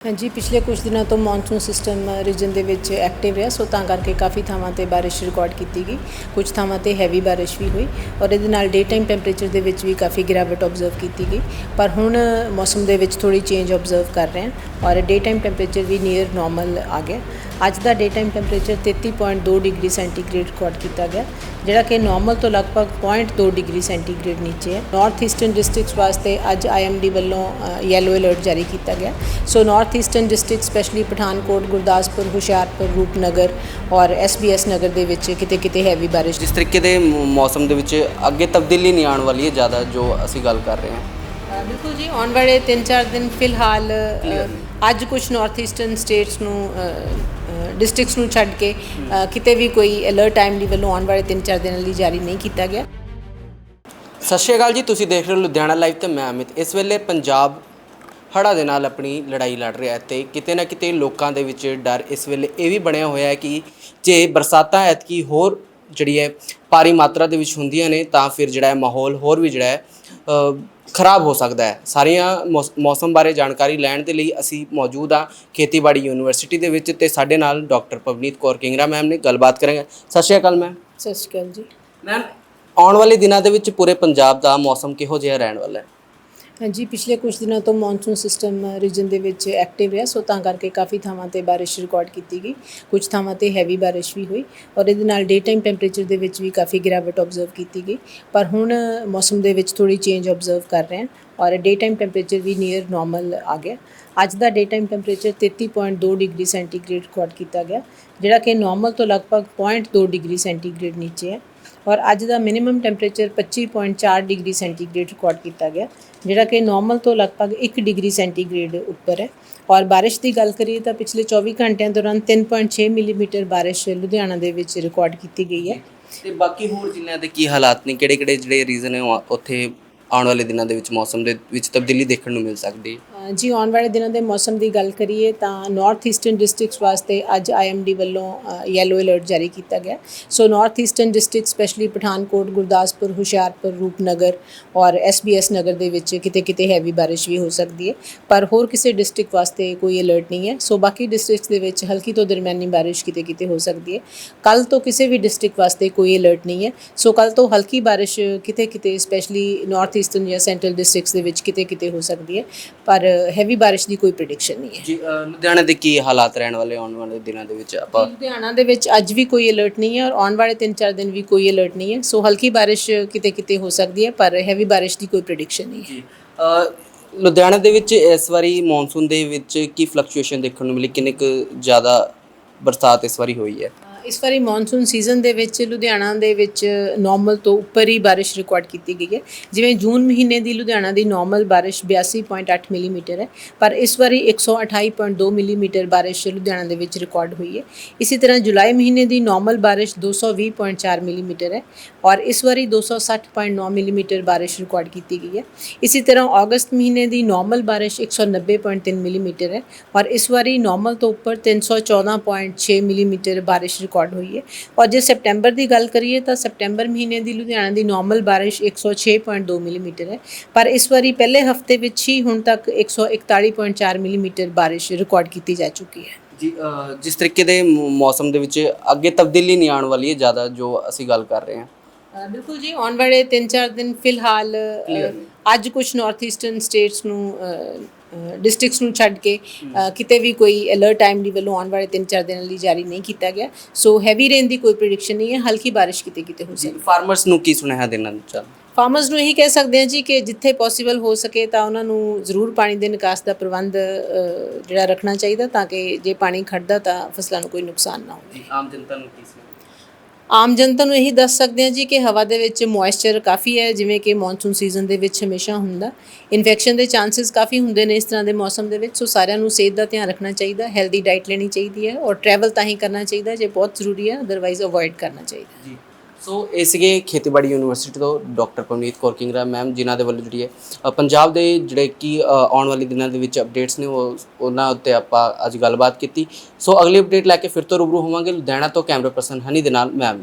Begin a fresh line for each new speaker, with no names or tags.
ਹਾਂਜੀ, ਪਿਛਲੇ ਕੁਝ ਦਿਨਾਂ ਤੋਂ ਮੌਨਸੂਨ ਸਿਸਟਮ ਰੀਜਨ ਦੇ ਵਿੱਚ ਐਕਟਿਵ ਰਿਹਾ, ਸੋ ਤਾਂ ਕਰਕੇ ਕਾਫੀ ਥਾਵਾਂ ਤੇ ਬਾਰਿਸ਼ ਰਿਕਾਰਡ ਕੀਤੀ ਗਈ। ਕੁਝ ਥਾਵਾਂ ਤੇ ਹੈਵੀ ਬਾਰਿਸ਼ ਵੀ ਹੋਈ ਔਰ ਇਹਦੇ ਨਾਲ ਡੇ ਟਾਈਮ ਟੈਂਪਰੇਚਰ ਦੇ ਵਿੱਚ ਵੀ ਕਾਫੀ ਗਿਰਾਵਟ ਆਬਜ਼ਰਵ ਕੀਤੀ ਗਈ। ਪਰ ਹੁਣ ਮੌਸਮ ਦੇ ਵਿੱਚ ਥੋੜੀ ਚੇਂਜ ਆਬਜ਼ਰਵ ਕਰ ਰਹੇ ਹਾਂ ਔਰ ਡੇ ਟਾਈਮ ਟੈਂਪਰੇਚਰ ਵੀ ਨੀਅਰ ਨਾਰਮਲ ਆ ਗਿਆ। ਅੱਜ ਦਾ day time temperature 33.2 degree centigrade record ਕੀਤਾ ਗਿਆ, ਜਿਹੜਾ ਕਿ ਨਾਰਮਲ ਤੋਂ ਲਗਭਗ 0.2 ਡਿਗਰੀ ਸੈਂਟੀਗ੍ਰੇਡ ਨੀਚੇ ਹੈ। ਨਾਰਥ ਈਸਟਰਨ ਡਿਸਟ੍ਰਿਕਟਸ ਵਾਸਤੇ ਅੱਜ ਆਈਐਮਡੀ ਵੱਲੋਂ ਯੈਲੋ ਅਲਰਟ ਜਾਰੀ ਕੀਤਾ ਗਿਆ। So north eastern district specially Pathankot Gurdaspur Hoshiarpur Rupnagar ਔਰ ਐਸਬੀਐਸ ਨਗਰ ਦੇ ਵਿੱਚ ਕਿਤੇ ਕਿਤੇ ਹੈਵੀ ਬਾਰਿਸ਼।
ਜਿਸ ਤਰੀਕੇ ਦੇ ਮ- ਮੌਸਮ ਦੇ ਵਿੱਚ ਅੱਗੇ ਤਬਦੀਲੀ ਨਹੀਂ ਆਉਣ ਵਾਲੀ ਹੈ ਜ਼ਿਆਦਾ ਜੋ ਅਸੀਂ ਗੱਲ ਕਰ ਰਹੇ ਹਾਂ।
ਅ, ਬਿਲਕੁਲ ਜੀ ਆਉਣ ਵਾਲੇ 3-4 ਦਿਨ ਫਿਲਹਾਲ ਅ, ਅੱਜ ਕੁਝ ਨਾਰਥ ਈਸਟਰਨ ਸਟੇਟਸ ਨੂੰ ਡਿਸਟ੍ਰਿਕਟਸ ਨੂੰ ਛੱਡ ਕੇ ਅ, ਕਿਤੇ ਵੀ ਕੋਈ ਅਲਰਟ ਟਾਈਮ ਵੱਲੋਂ ਆਉਣ ਵਾਲੇ 3-4 ਦਿਨਾਂ ਲਈ ਜਾਰੀ ਨਹੀਂ ਕੀਤਾ ਗਿਆ।
ਸਤਿ ਸ਼੍ਰੀ ਅਕਾਲ ਜੀ ਤੁਸੀਂ ਦੇਖ ਰਹੇ ਹੋ ਲੁਧਿਆਣਾ ਲਾਈਵ ਤੇ ਮੈਂ ਅਮਿਤ। ਇਸ ਵੇਲੇ ਪੰਜਾਬ ਹੜ੍ਹਾਂ ਦੇ ਨਾਲ ਆਪਣੀ ਲੜਾਈ ਲੜ ਰਿਹਾ ਹੈ ਤੇ ਕਿਤੇ ਨਾ ਕਿਤੇ ਲੋਕਾਂ ਦੇ ਵਿੱਚ ਡਰ ਇਸ ਵੇਲੇ ਇਹ ਵੀ ਬਣਿਆ ਹੋਇਆ ਹੈ ਕਿ ਜੇ ਬਰਸਾਤਾਂ ਐਤਕੀ ਹੋਰ ਜਿਹੜੀ ਹੈ ਭਾਰੀ ਮਾਤਰਾ ਦੇ ਵਿੱਚ ਹੁੰਦੀਆਂ ਨੇ ਤਾਂ ਫਿਰ ਜਿਹੜਾ ਹੈ ਮਾਹੌਲ ਹੋਰ ਵੀ ਜਿਹੜਾ ਹੈ ਖਰਾਬ ਹੋ ਸਕਦਾ ਹੈ। ਸਾਰੀਆਂ ਮੌਸ- ਮੌਸਮ ਬਾਰੇ ਜਾਣਕਾਰੀ ਲੈਣ ਦੇ ਲਈ ਅਸੀਂ ਮੌਜੂਦ ਹਾਂ ਖੇਤੀਬਾੜੀ ਯੂਨੀਵਰਸਿਟੀ ਦੇ ਵਿੱਚ ਤੇ ਸਾਡੇ ਨਾਲ ਡਾਕਟਰ ਪਵਨੀਤ ਕੌਰ ਕਿੰਗਰਾ ਮੈਮ ਨੇ ਗੱਲਬਾਤ ਕਰਾਂਗੇ। ਸਤਿ ਸ਼੍ਰੀ ਅਕਾਲ ਮੈਮ।
ਸਤਿ ਸ਼੍ਰੀ ਅਕਾਲ ਜੀ।
ਮੈਮ ਆਉਣ ਵਾਲੇ ਦਿਨਾਂ ਦੇ ਵਿੱਚ ਪੂਰੇ ਪੰਜਾਬ ਦਾ ਮੌਸਮ ਕਿਹੋ ਜਿਹਾ ਰਹਿਣ ਵਾਲਾ ਹੈ?
ਹਾਂਜੀ, ਪਿਛਲੇ ਕੁਝ ਦਿਨਾਂ ਤੋਂ ਮੌਨਸੂਨ ਸਿਸਟਮ ਰੀਜਨ ਦੇ ਵਿੱਚ ਐਕਟਿਵ ਰਿਹਾ, ਸੋ ਤਾਂ ਕਰਕੇ ਕਾਫੀ ਥਾਵਾਂ ਤੇ ਬਾਰਿਸ਼ ਰਿਕਾਰਡ ਕੀਤੀ ਗਈ। ਕੁਝ ਥਾਵਾਂ ਤੇ ਹੈਵੀ ਬਾਰਿਸ਼ ਵੀ ਹੋਈ ਔਰ ਇਹਦੇ ਨਾਲ ਡੇ ਟਾਈਮ ਟੈਂਪਰੇਚਰ ਦੇ ਵਿੱਚ ਵੀ ਕਾਫੀ ਗਿਰਾਵਟ ਆਬਜ਼ਰਵ ਕੀਤੀ ਗਈ। ਪਰ ਹੁਣ ਮੌਸਮ ਦੇ ਵਿੱਚ ਥੋੜੀ ਚੇਂਜ ਆਬਜ਼ਰਵ ਕਰ ਰਹੇ ਹਾਂ ਔਰ ਡੇ ਟਾਈਮ ਟੈਂਪਰੇਚਰ ਵੀ ਨੀਅਰ ਨਾਰਮਲ ਆ ਗਿਆ। ਅੱਜ ਦਾ day time temperature 33.2 degree centigrade record ਕੀਤਾ ਗਿਆ, ਜਿਹੜਾ ਕਿ ਨਾਰਮਲ ਤੋਂ ਲਗਭਗ 0.2 ਡਿਗਰੀ ਸੈਂਟੀਗ੍ਰੇਡ ਨੀਚੇ ਹੈ ਔਰ ਅੱਜ ਦਾ minimum temperature 25.4 degree centigrade record ਕੀਤਾ ਗਿਆ। ਜਿਹੜਾ ਕਿ ਨਾਰਮਲ ਤੋਂ ਲਗਭਗ 1 ਡਿਗਰੀ ਸੈਂਟੀਗ੍ਰੇਡ ਉੱਪਰ ਹੈ। ਔਰ ਬਾਰਿਸ਼ ਦੀ ਗੱਲ ਕਰੀਏ ਤਾਂ ਪਿਛਲੇ 24 ਘੰਟਿਆਂ ਦੌਰਾਨ 3.6 ਮਿਲੀਮੀਟਰ ਬਾਰਿਸ਼ ਲੁਧਿਆਣਾ ਦੇ ਵਿੱਚ ਰਿਕਾਰਡ ਕੀਤੀ ਗਈ ਹੈ।
ਤੇ ਬਾਕੀ ਹੋਰ ਜ਼ਿਲ੍ਹਿਆਂ ਦੇ ਕੀ ਹਾਲਾਤ ਨੇ? ਕਿਹੜੇ ਕਿਹੜੇ ਜਿਹੜੇ ਰੀਜ਼ਨ ਹੈ ਉਹ ਉੱਥੇ ਆਉਣ ਵਾਲੇ ਦਿਨਾਂ ਦੇ ਵਿੱਚ, ਮੌਸਮ ਦੇ ਵਿੱਚ ਤਬਦੀਲੀ ਦੇਖਣ ਨੂੰ ਮਿਲ ਸਕਦੀ? ਹੈ
ਜੀ, ਆਉਣ ਵਾਲੇ ਦਿਨਾਂ ਦੇ ਮੌਸਮ ਦੀ ਗੱਲ ਕਰੀਏ ਤਾਂ ਨਾਰਥ ਈਸਟਰਨ ਡਿਸਟ੍ਰਿਕਟਸ ਵਾਸਤੇ ਅੱਜ ਆਈਐਮਡੀ ਵੱਲੋਂ ਯੈਲੋ ਅਲਰਟ ਜਾਰੀ ਕੀਤਾ ਗਿਆ। So north eastern district specially Pathankot, Gurdaspur, Hoshiarpur, Rupnagar ਔਰ ਐਸਬੀਐਸ ਨਗਰ ਦੇ ਵਿੱਚ ਕਿਤੇ ਕਿਤੇ ਹੈਵੀ ਬਾਰਿਸ਼ ਵੀ ਹੋ ਸਕਦੀ ਹੈ। ਪਰ ਹੋਰ ਕਿਸੇ ਡਿਸਟ੍ਰਿਕਟ ਵਾਸਤੇ ਕੋਈ ਅਲਰਟ ਨਹੀਂ ਹੈ। ਸੋ ਬਾਕੀ ਡਿਸਟ੍ਰਿਕਟਸ ਦੇ ਵਿੱਚ ਹਲਕੀ ਤੋਂ ਦਰਮਿਆਨੀ ਬਾਰਿਸ਼ ਕਿਤੇ ਕਿਤੇ ਹੋ ਸਕਦੀ ਹੈ। ਕੱਲ ਤੋਂ ਕਿਸੇ ਵੀ ਡਿਸਟ੍ਰਿਕਟ ਵਾਸਤੇ ਕੋਈ ਅਲਰਟ ਨਹੀਂ ਹੈ। ਸੋ ਕੱਲ ਤੋਂ ਹਲਕੀ ਬਾਰਿਸ਼ ਕਿਤੇ ਕਿਤੇ ਸਪੈਸ਼ਲੀ ਨਾਰਥ ਈਸਟਰਨ ਜਾਂ ਸੈਂਟਰਲ ਡਿਸਟ੍ਰਿਕਟਸ ਦੇ ਵਿੱਚ ਕਿਤੇ ਕਿਤੇ ਹੋ ਸਕਦੀ ਹੈ। ਪਰ ਹੈਵੀ ਬਾਰਿਸ਼ ਦੀ ਕੋਈ ਪ੍ਰੈਡਿਕਸ਼ਨ ਨਹੀਂ ਹੈ।
ਜੀ ਅ, ਲੁਧਿਆਣਾ ਦੇ ਕੀ ਹਾਲਾਤ ਰਹਿਣ ਵਾਲੇ ਆਉਣ ਵਾਲੇ ਦਿਨਾਂ ਦੇ ਵਿੱਚ ਆਪਾਂ
ਲੁਧਿਆਣਾ ਦੇ ਵਿੱਚ ਅੱਜ ਵੀ ਕੋਈ ਅਲਰਟ ਨਹੀਂ ਹੈ ਔਰ ਆਉਣ ਵਾਲੇ 3-4 ਦਿਨ ਵੀ ਕੋਈ ਅਲਰਟ ਨਹੀਂ ਹੈ। ਸੋ ਹਲਕੀ ਬਾਰਿਸ਼ ਕਿਤੇ ਕਿਤੇ ਹੋ ਸਕਦੀ ਹੈ ਪਰ ਹੈਵੀ ਬਾਰਿਸ਼ ਦੀ ਕੋਈ ਪ੍ਰੈਡਿਕਸ਼ਨ ਨਹੀਂ ਹੈ।
ਜੀ ਅ, ਲੁਧਿਆਣਾ ਦੇ ਵਿੱਚ ਇਸ ਵਾਰੀ ਮੌਨਸੂਨ ਦੇ ਵਿੱਚ ਕੀ ਫਲਕਚੁਏਸ਼ਨ ਦੇਖਣ ਨੂੰ ਮਿਲੀ? ਕਿੰਨੇ ਕੁ ਜ਼ਿਆਦਾ ਬਰਸਾਤ ਇਸ ਵਾਰੀ ਹੋਈ ਹੈ?
ਇਸ ਵਾਰੀ ਮੌਨਸੂਨ ਸੀਜ਼ਨ ਦੇ ਵਿੱਚ ਲੁਧਿਆਣਾ ਦੇ ਵਿੱਚ ਨਾਰਮਲ ਤੋਂ ਉੱਪਰ ਹੀ ਬਾਰਿਸ਼ ਰਿਕਾਰਡ ਕੀਤੀ ਗਈ ਹੈ। ਜਿਵੇਂ ਜੂਨ ਮਹੀਨੇ ਦੀ ਲੁਧਿਆਣਾ ਦੀ ਨਾਰਮਲ ਬਾਰਿਸ਼ 82.8 ਮਿਲੀਮੀਟਰ ਹੈ, ਪਰ ਇਸ ਵਾਰੀ 128.2 ਮਿਲੀਮੀਟਰ ਬਾਰਿਸ਼ ਲੁਧਿਆਣਾ ਦੇ ਵਿੱਚ ਰਿਕਾਰਡ ਹੋਈ ਹੈ। ਇਸੇ ਤਰ੍ਹਾਂ ਜੁਲਾਈ ਮਹੀਨੇ ਦੀ ਨਾਰਮਲ ਬਾਰਿਸ਼ 220.4 ਮਿਲੀਮੀਟਰ ਹੈ ਔਰ ਇਸ ਵਾਰੀ 260.9 ਮਿਲੀਮੀਟਰ ਬਾਰਿਸ਼ ਰਿਕਾਰਡ ਕੀਤੀ ਗਈ ਹੈ। ਇਸੇ ਤਰ੍ਹਾਂ ਅਗਸਤ ਮਹੀਨੇ ਦੀ ਨਾਰਮਲ ਬਾਰਿਸ਼ 190.3 ਮਿਲੀਮੀਟਰ ਹੈ ਔਰ ਇਸ ਵਾਰੀ ਨਾਰਮਲ ਤੋਂ ਉੱਪਰ 314.6 ਮਿਲੀਮੀਟਰ ਬਾਰਿਸ਼ ਰਿਕਾਰਡ ਹੋਈ ਹੈ। ਔਰ ਜੇ ਸਪਟੈਂਬਰ ਦੀ ਗੱਲ ਕਰੀਏ ਤਾਂ ਸਪਟੈਂਬਰ ਮਹੀਨੇ ਦੀ ਲੁਧਿਆਣਾ ਦੀ ਨਾਰਮਲ ਬਾਰਿਸ਼ 106.2 ਮਿਲੀਮੀਟਰ ਹੈ। ਪਰ ਇਸ ਵਾਰੀ ਪਹਿਲੇ ਹਫ਼ਤੇ ਵਿੱਚ ਹੀ ਹੁਣ ਤੱਕ 141.4 ਮਿਲੀਮੀਟਰ ਬਾਰਿਸ਼ ਰਿਕਾਰਡ ਕੀਤੀ ਜਾ ਚੁੱਕੀ ਹੈ।
ਜੀ ਜਿਸ ਤਰੀਕੇ ਦੇ ਮੌਸਮ ਦੇ ਵਿੱਚ ਅੱਗੇ ਤਬਦੀਲੀ ਨਹੀਂ ਆਉਣ ਵਾਲੀ ਹੈ ਜ਼ਿਆਦਾ ਜੋ ਅਸੀਂ ਗੱਲ ਕਰ ਰਹੇ ਹਾਂ।
ਬਿਲਕੁਲ ਜੀ ਆਉਣ ਵਾਲੇ 3-4 ਦਿਨ ਫਿਲਹਾਲ ਅੱਜ ਕੁਝ ਨਾਰਥ ਈਸਟਰਨ ਸਟੇਟਸ ਨੂੰ ਡਿਸਟ੍ਰਿਕਟਸ ਨੂੰ ਛੱਡ ਕੇ ਕਿਤੇ ਵੀ ਕੋਈ ਅਲਰਟ ਟਾਈਮ ਦੀ ਵੱਲੋਂ ਆਉਣ ਵਾਲੇ 3-4 ਦਿਨਾਂ ਲਈ ਜਾਰੀ ਨਹੀਂ ਕੀਤਾ ਗਿਆ। ਸੋ ਹੈਵੀ ਰੇਨ ਦੀ ਕੋਈ ਪ੍ਰੈਡਿਕਸ਼ਨ ਨਹੀਂ ਹੈ ਹਲਕੀ ਬਾਰਿਸ਼ ਕਿਤੇ ਕਿਤੇ ਹੋ ਸਕਦੀ ਹੈ।
ਫਾਰਮਰਸ ਨੂੰ ਕੀ ਸੁਨੇਹਾ ਦੇਣਾ ਚਾਹ?
ਫਾਰਮਰਸ ਨੂੰ ਇਹੀ ਕਹਿ ਸਕਦੇ ਹਾਂ ਜੀ ਕਿ ਜਿੱਥੇ ਪੋਸੀਬਲ ਹੋ ਸਕੇ ਤਾਂ ਉਹਨਾਂ ਨੂੰ ਜ਼ਰੂਰ ਪਾਣੀ ਦੇ ਨਿਕਾਸ ਦਾ ਪ੍ਰਬੰਧ ਜਿਹੜਾ ਰੱਖਣਾ ਚਾਹੀਦਾ ਤਾਂ ਕਿ ਜੇ ਪਾਣੀ ਖੜਦਾ ਤਾਂ ਫਸਲਾਂ ਨੂੰ ਕੋਈ ਨੁਕਸਾਨ ਨਾ ਹੋਵੇ।
ਆਮ ਜਨਤਾ ਨੂੰ ਕੀ
ਆਮ ਜਨਤਾ ਨੂੰ ਇਹੀ ਦੱਸ ਸਕਦੇ ਹਾਂ ਜੀ ਕਿ ਹਵਾ ਦੇ ਵਿੱਚ ਮੋਇਸਚਰ ਕਾਫੀ ਹੈ, ਜਿਵੇਂ ਕਿ ਮੌਨਸੂਨ ਸੀਜ਼ਨ ਦੇ ਵਿੱਚ ਹਮੇਸ਼ਾ ਹੁੰਦਾ। ਇਨਫੈਕਸ਼ਨ ਦੇ ਚਾਂਸਸ ਕਾਫੀ ਹੁੰਦੇ ਨੇ ਇਸ ਤਰ੍ਹਾਂ ਦੇ ਮੌਸਮ ਦੇ ਵਿੱਚ, ਸੋ ਸਾਰਿਆਂ ਨੂੰ ਸਿਹਤ ਦਾ ਧਿਆਨ ਰੱਖਣਾ ਚਾਹੀਦਾ ਹੈਲਦੀ ਡਾਈਟ ਲੈਣੀ ਚਾਹੀਦੀ ਹੈ ਔਰ ਟਰੈਵਲ ਤਾਂ ਹੀ ਕਰਨਾ ਚਾਹੀਦਾ, ਜੇ ਬਹੁਤ ਜ਼ਰੂਰੀ ਹੈ ਅਦਰਵਾਈਜ਼ ਅਵੋਇਡ ਕਰਨਾ ਚਾਹੀਦਾ।
ਜੀ। ਸੋ ਇਹ ਸੀਗੇ ਖੇਤੀਬਾੜੀ ਯੂਨੀਵਰਸਿਟੀ ਤੋਂ ਡਾਕਟਰ ਪਵਨੀਤ ਕੌਰ ਕਿੰਗਰਾ ਮੈਮ, ਜਿਨ੍ਹਾਂ ਦੇ ਵੱਲੋਂ ਜਿਹੜੀ ਹੈ ਪੰਜਾਬ ਦੇ ਜਿਹੜੇ ਕਿ ਆਉਣ ਵਾਲੇ ਦਿਨਾਂ ਦੇ ਵਿੱਚ ਅਪਡੇਟਸ ਨੇ, ਉਹ ਉਹਨਾਂ ਉੱਤੇ ਆਪਾਂ ਅੱਜ ਗੱਲਬਾਤ ਕੀਤੀ। ਸੋ ਅਗਲੀ ਅਪਡੇਟ ਲੈ ਕੇ ਫਿਰ ਤੋਂ ਰੂਬਰੂ ਹੋਵਾਂਗੇ। ਲੁਧਿਆਣਾ ਤੋਂ ਕੈਮਰਾ ਪਰਸਨ ਹਨੀ ਦੇ ਨਾਲ ਮੈਮ